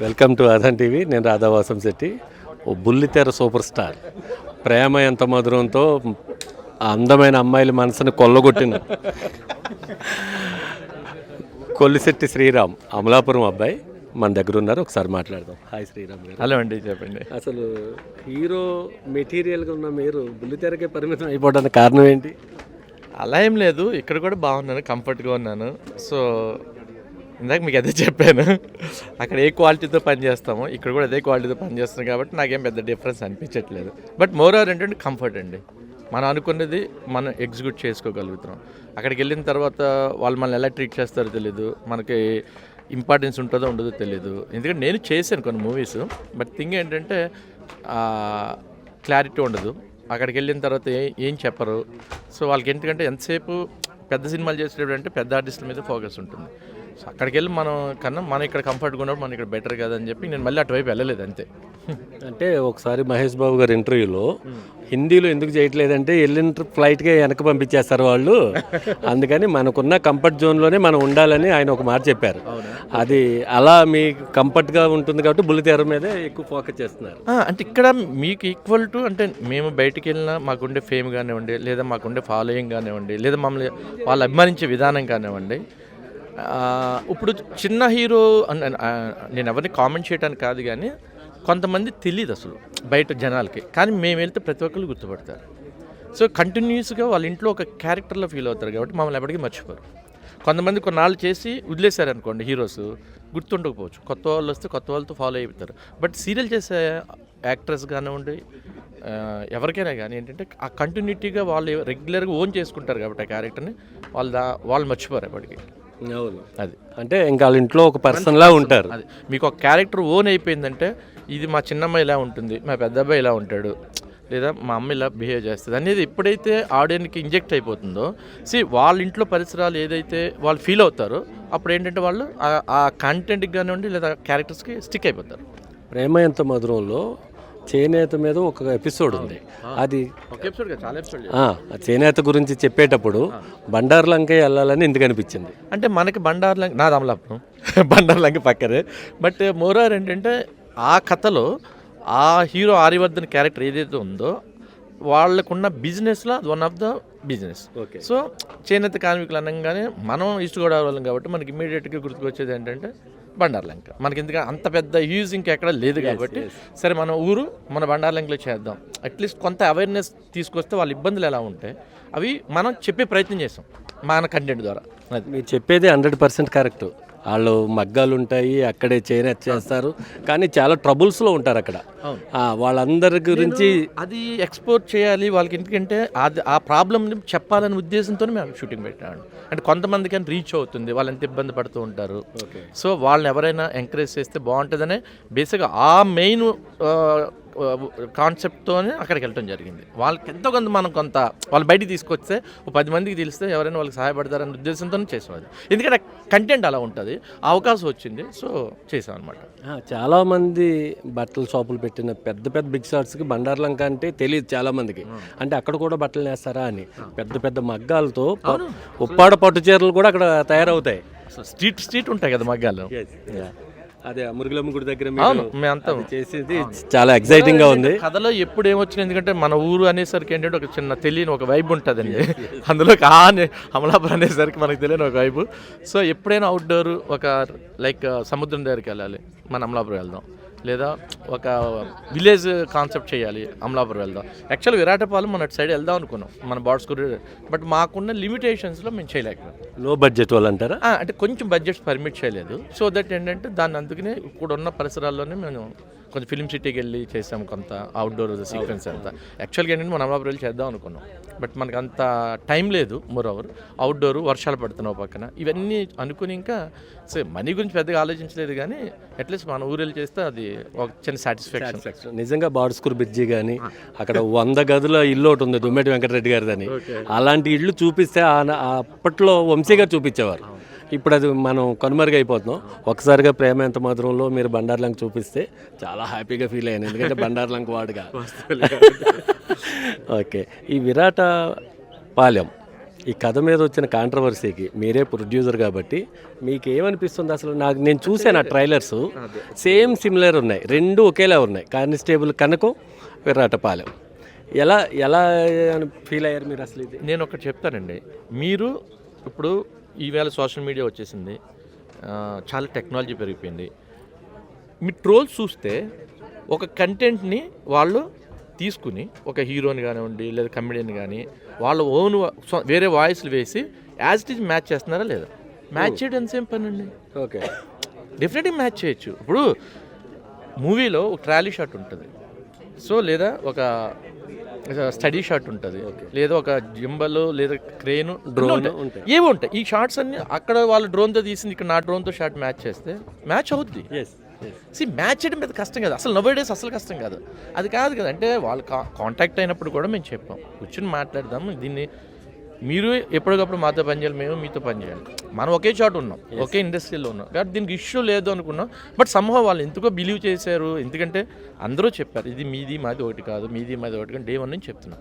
Welcome to అదన్ TV. నేను రాధావాసం శెట్టి. ఓ బుల్లితెర super star ప్రేమ ఎంత మధురంతో అందమైన అమ్మాయిల మనసుని కొల్లగొట్టిన కొల్లిశెట్టి శ్రీరామ్ అమలాపురం అబ్బాయి. మన దగ్గర ఉన్నారు. ఒకసారి మాట్లాడదాం. హాయ్ శ్రీరామ్ గారు. హలో అండి చెప్పండి. అసలు హీరో మెటీరియల్గా ఉన్న మీరు బుల్లితెరకే పరిమితం అయిపోవడానికి కారణం ఏంటి? అలా ఏం లేదు. ఇక్కడ కూడా బాగున్నాను కంఫర్ట్గా ఉన్నాను. సో ఇందాక మీకు అదే చెప్పాను. అక్కడ ఏ క్వాలిటీతో పనిచేస్తామో ఇక్కడ కూడా అదే క్వాలిటీతో పనిచేస్తున్నాం కాబట్టి నాకేం పెద్ద డిఫరెన్స్ అనిపించట్లేదు. బట్ మోర్ ఆర్ ఏంటంటే కంఫర్ట్ అండి. మనం అనుకున్నది మనం ఎగ్జిక్యూట్ చేసుకోగలుగుతున్నాం. అక్కడికి వెళ్ళిన తర్వాత వాళ్ళు మనల్ని ఎలా ట్రీట్ చేస్తారో తెలియదు మనకి ఇంపార్టెన్స్ ఉంటుందో ఉండదో తెలియదు ఎందుకంటే నేను చేశాను కొన్ని మూవీస్. బట్ థింగ్ ఏంటంటే క్లారిటీ ఉండదు. అక్కడికి వెళ్ళిన తర్వాత ఏం చెప్పరు. సో వాళ్ళకి ఎందుకంటే ఎంతసేపు పెద్ద సినిమాలు చేసేటప్పుడు అంటే పెద్ద ఆర్టిస్టుల మీద ఫోకస్ ఉంటుంది. సో అక్కడికి వెళ్ళి మనం కన్నా మనం ఇక్కడ కంఫర్ట్గా ఉన్నప్పుడు మనం ఇక్కడ బెటర్ కదా అని చెప్పి నేను మళ్ళీ అటువైపు వెళ్ళలేదు అంతే. అంటే ఒకసారి మహేష్ బాబు గారి ఇంటర్వ్యూలో హిందీలో ఎందుకు చేయట్లేదంటే వెళ్ళిన ఫ్లైట్కే వెనక పంపించేస్తారు వాళ్ళు. అందుకని మనకున్న కంఫర్ట్ జోన్లోనే మనం ఉండాలని ఆయన ఒక మాట చెప్పారు. అది అలా మీ కంఫర్ట్గా ఉంటుంది కాబట్టి బుల్లితెర మీదే ఎక్కువ ఫోకస్ చేస్తున్నారు. అంటే ఇక్కడ మీకు ఈక్వల్ టు అంటే మేము బయటికి వెళ్ళినా మాకుండే ఫేమ్ కానివ్వండి లేదా మాకుండే ఫాలోయింగ్ కానివ్వండి లేదా మమ్మల్ని వాళ్ళు అభిమానించే విధానం కానివ్వండి ఇప్పుడు చిన్న హీరో అన్- నేను ఎవరిని కామెంట్ చేయడానికి కాదు కానీ కొంతమంది తెలియదు అసలు బయట జనాలకి. కానీ మేము వెళ్తే ప్రతి ఒక్కరు గుర్తుపడతారు. సో కంటిన్యూస్గా వాళ్ళ ఇంట్లో ఒక క్యారెక్టర్లో ఫీల్ అవుతారు కాబట్టి మమ్మల్ని ఎప్పటికీ మర్చిపోరు. కొంతమంది కొన్నాళ్ళు చేసి వదిలేశారనుకోండి హీరోస్ గుర్తుండకపోవచ్చు. కొత్త వాళ్ళు వస్తే కొత్త వాళ్ళతో ఫాలో అయిపోతారు. బట్ సీరియల్ చేసే యాక్ట్రెస్ కానివ్వండి ఎవరికైనా కానీ ఏంటంటే ఆ కంటిన్యూటీగా వాళ్ళు రెగ్యులర్గా ఓన్ చేసుకుంటారు కాబట్టి ఆ క్యారెక్టర్ని వాళ్ళు దా వాళ్ళు మర్చిపోరు ఎప్పటికీ. అవును. అది. అంటే ఇంకా వాళ్ళ ఇంట్లో ఒక పర్సన్ లా ఉంటారు. అది. మీకు ఒక క్యారెక్టర్ ఓన్ అయిపోయిందంటే ఇది మా చిన్నమ్మాయి ఇలా ఉంటుంది మా పెద్ద అబ్బాయి ఇలా ఉంటాడు లేదా మా అమ్మ ఇలా బిహేవ్ చేస్తుంది అనేది ఎప్పుడైతే ఆడియన్కి ఇంజెక్ట్ అయిపోతుందో సి వాళ్ళ ఇంట్లో పరిసరాలు ఏదైతే వాళ్ళు ఫీల్ అవుతారో అప్పుడు ఏంటంటే వాళ్ళు ఆ- ఆ కంటెంట్కి కానివ్వండి లేదా క్యారెక్టర్స్కి స్టిక్ అయిపోతారు. ప్రేమ ఎంత మధురంలో చేనేత మీద ఒక ఎపిసోడ్ ఉంది. అది చేనేత గురించి చెప్పేటప్పుడు బండారు లంకే వెళ్ళాలని ఎందుకు అనిపించింది? అంటే మనకి బండార్లంక నాది అమలాపురం బండార్లంక పక్కనే. బట్ మోరార్ ఏంటంటే ఆ కథలో ఆ హీరో ఆర్యవర్ధన్ క్యారెక్టర్ ఏదైతే ఉందో వాళ్ళకున్న బిజినెస్లో అది one of the business okay so చేనేత కార్మికులు అనగానే మనం ఈస్ట్ గోదావరి వాళ్ళం కాబట్టి మనకి ఇమీడియట్గా గుర్తుకొచ్చేది ఏంటంటే బండార్లంక. మనకి ఎందుకంటే అంత పెద్ద యూజ్ ఇంకెక్కడ లేదు కాబట్టి సరే మన ఊరు మన బండార్లంకలో చేద్దాం. అట్లీస్ట్ కొంత అవేర్నెస్ తీసుకొస్తే వాళ్ళ ఇబ్బందులు ఎలా ఉంటాయి అవి మనం చెప్పే ప్రయత్నం చేస్తాం. మన కంటెంట్ ద్వారా. అది. మీరు చెప్పేది హండ్రెడ్ పర్సెంట్ కరెక్ట్. వాళ్ళు మగ్గాలు ఉంటాయి అక్కడే చేనేత చేస్తారు కానీ చాలా ట్రబుల్స్లో ఉంటారు అక్కడ. వాళ్ళందరి గురించి అది ఎక్స్పోర్ట్ చేయాలి వాళ్ళకి ఎందుకంటే అది ఆ ప్రాబ్లమ్ని చెప్పాలనే ఉద్దేశంతో మేము షూటింగ్ పెట్టాము. అంటే కొంతమందికి అని రీచ్ అవుతుంది వాళ్ళు ఎంత ఇబ్బంది పడుతూ ఉంటారు. సో వాళ్ళని ఎవరైనా ఎంకరేజ్ చేస్తే బాగుంటుందనే బేసిక్గా ఆ మెయిన్ కాన్సెప్ట్తోనే అక్కడికి వెళ్ళటం జరిగింది. వాళ్ళకి ఎంతో కొంత మనం కొంత వాళ్ళు బయటికి తీసుకొస్తే ఒక పది మందికి తెలిస్తే ఎవరైనా వాళ్ళకి సహాయపడతారనే ఉద్దేశంతోనే చేసాం అది ఎందుకంటే కంటెంట్ అలా ఉంటుంది అవకాశం వచ్చింది సో చేసాం అనమాట ఆ, చాలా మంది బట్టల షాపులు పెట్టిన పెద్ద పెద్ద బిగ్ షాట్స్కి బండార్లంక అంటే తెలియదు చాలా మందికి. అంటే అక్కడ కూడా బట్టలు వేస్తారా అని. పెద్ద పెద్ద మగ్గాలతో ఉప్పాడ పట్టు చీరలు కూడా అక్కడ తయారవుతాయి. స్ట్రీట్ స్ట్రీట్ ఉంటాయి కదా మగ్గాలు. అదే మురుగులమ్మ గుడి దగ్గర అవును మేమంతా చేసేది చాలా ఎక్సైటింగ్గా ఉంది. కథలో ఎప్పుడు ఏమొచ్చింది? ఎందుకంటే మన ఊరు అనేసరికి ఏంటంటే ఒక చిన్న తెలియని ఒక వైబ్ ఉంటుందండి. అందులో ఆ అమలాపురం అనేసరికి మనకు తెలియని ఒక వైబ్ సో ఎప్పుడైనా అవుట్డోర్ ఒక లైక్ సముద్రం దగ్గరికి వెళ్ళాలి. మన అమలాపురం వెళ్దాం. లేదా ఒక విలేజ్ కాన్సెప్ట్ చేయాలి అమలాపురం వెళ్దాం. యాక్చువల్ విరాటపాలెం మన అటు సైడ్ వెళ్దాం అనుకున్నాం మన బాడ్స్కూర్ బట్ మాకున్న లిమిటేషన్స్లో మేము చేయలేకపోయాం. లో బడ్జెట్ వాళ్ళు అంటారా? అంటే కొంచెం బడ్జెట్ పర్మిట్ చేయలేదు. సో దట్ ఏంటంటే దాన్ని అందుకనే ఇక్కడ ఉన్న పరిసరాల్లోనే మేము కొంచెం ఫిలిం సిటీకి వెళ్ళి చేసాం కొంత అవుట్డోర్ సీక్వెన్స్ అంతా. యాక్చువల్గా ఏంటంటే మనం అమలాపురం వెళ్ళి చేద్దాం అనుకున్నాం. బట్ మనకు అంత టైం లేదు మోర్ ఓవర్ అవుట్డోర్ వర్షాలు పడుతున్నావు పక్కన. ఇవన్నీ అనుకుని ఇంకా సో మనీ గురించి పెద్దగా ఆలోచించలేదు కానీ అట్లీస్ట్ మన ఊరు వెళ్ళి చేస్తే అది ఒక చిన్న సాటిస్ఫాక్షన్ నిజంగా బాడుస్కూర్ బ్రిడ్జి కానీ అక్కడ వంద గదుల ఇల్లు ఒకటి ఉంది దుమ్మెటి వెంకటరెడ్డి గారిదని. అలాంటి ఇల్లు చూపిస్తే అప్పట్లో వంశీ గారు చూపించేవారు. ఇప్పుడు అది మనం కనుమరుగైపోతున్నాం ఒకసారిగా ప్రేమ ఎంత మధురంలో మీరు బండార్లంక చూపిస్తే చాలా హ్యాపీగా ఫీల్ అయ్యాను. ఎందుకంటే బండార్లంక వాడుగా. ఓకే. ఈ విరాట పాలెం ఈ కథ మీద వచ్చిన కాంట్రవర్సీకి మీరే ప్రొడ్యూసర్ కాబట్టి మీకు ఏమనిపిస్తుంది అసలు? నాకు నేను చూసాను ఆ ట్రైలర్స్ సేమ్ సిమిలర్ ఉన్నాయి. రెండు ఒకేలా ఉన్నాయి. కానిస్టేబుల్ కనకం విరాటపాలెం ఎలా ఎలా ఫీల్ అయ్యారు మీరు అసలు ఇది? నేను ఒకటి చెప్తానండి. మీరు ఇప్పుడు ఈవేళ సోషల్ మీడియా వచ్చేసింది. చాలా టెక్నాలజీ పెరిగిపోయింది. మీ ట్రోల్స్ చూస్తే ఒక కంటెంట్ని వాళ్ళు తీసుకుని ఒక హీరోని కానివ్వండి లేదా కమెడియన్ కానీ వాళ్ళ ఓన్ వేరే వాయిస్లు వేసి యాజ్ ఇట్ ఈజ్ మ్యాచ్ చేస్తున్నారా లేదా? మ్యాచ్ చేయడం ఎంతసేపు పని అండి ఓకే. డెఫినెట్గా మ్యాచ్ చేయొచ్చు. ఇప్పుడు మూవీలో ఒక ట్రాలీ షాట్ ఉంటుంది. సో లేదా ఒక స్టడీ షాట్ ఉంటుంది. లేదా ఒక జింబల్ లేదా క్రేన్ డ్రోన్. ఏవి ఉంటాయి. ఈ షార్ట్స్ అన్ని అక్కడ వాళ్ళు డ్రోన్తో తీసింది ఇక్కడ నా డ్రోన్తో షాట్ మ్యాచ్ చేస్తే మ్యాచ్ అవుద్ది. సి మ్యాచ్ చేయడం పెద్ద కష్టం కాదు. అసలు నవ్వే డేస్ అసలు కష్టం కాదు. అది కాదు కదా. అంటే వాళ్ళు కాంటాక్ట్ అయినప్పుడు కూడా మేము చెప్పాం. కూర్చొని మాట్లాడదాం దీన్ని మీరు ఎప్పటికప్పుడు మాతో పనిచేయాలి మేము మీతో పనిచేయాలి మనం ఒకే చోట ఉన్నాం ఒకే ఇండస్ట్రీలో ఉన్నాం. కాబట్టి దీనికి ఇష్యూ లేదు అనుకున్నాం. బట్ సంభవం వాళ్ళు ఎందుకో బిలీవ్ చేశారు. ఎందుకంటే అందరూ చెప్పారు ఇది మీది మాది ఒకటి కాదు మీది మాది ఒకటి కానీ డే వన్ నుంచి చెప్తున్నాం.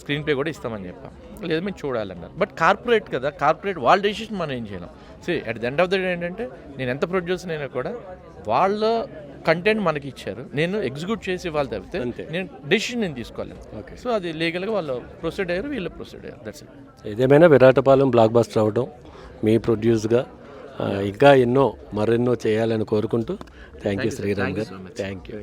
స్క్రీన్ ప్లే కూడా ఇస్తామని చెప్పాం. లేదు మేము చూడాలన్నారు. బట్ కార్పొరేట్ కదా కార్పొరేట్ వాళ్ళ డెసిషన్ మనం ఏం చేయలేం? So at the end of the day ఏంటంటే నేను ఎంత ప్రొడ్యూసర్ అయినా కూడా వాళ్ళ కంటెంట్ మనకి ఇచ్చారు నేను ఎగ్జిక్యూట్ చేసి వాళ్ళు తప్పితే. నేను డెసిషన్ నేను తీసుకోలేను. సో అది లీగల్గా వాళ్ళు ప్రొసీడ్ అయ్యారు వీళ్ళు ప్రొసీడ్ అయ్యారు. దట్స్ ఇట్ ఏదేమైనా విరాటపాలెం బ్లాక్ బస్టర్ అవడం మీ ప్రొడ్యూస్గా ఇంకా ఎన్నో మరెన్నో చేయాలని కోరుకుంటూ థ్యాంక్ యూ శ్రీరామ్ గారు. Thank you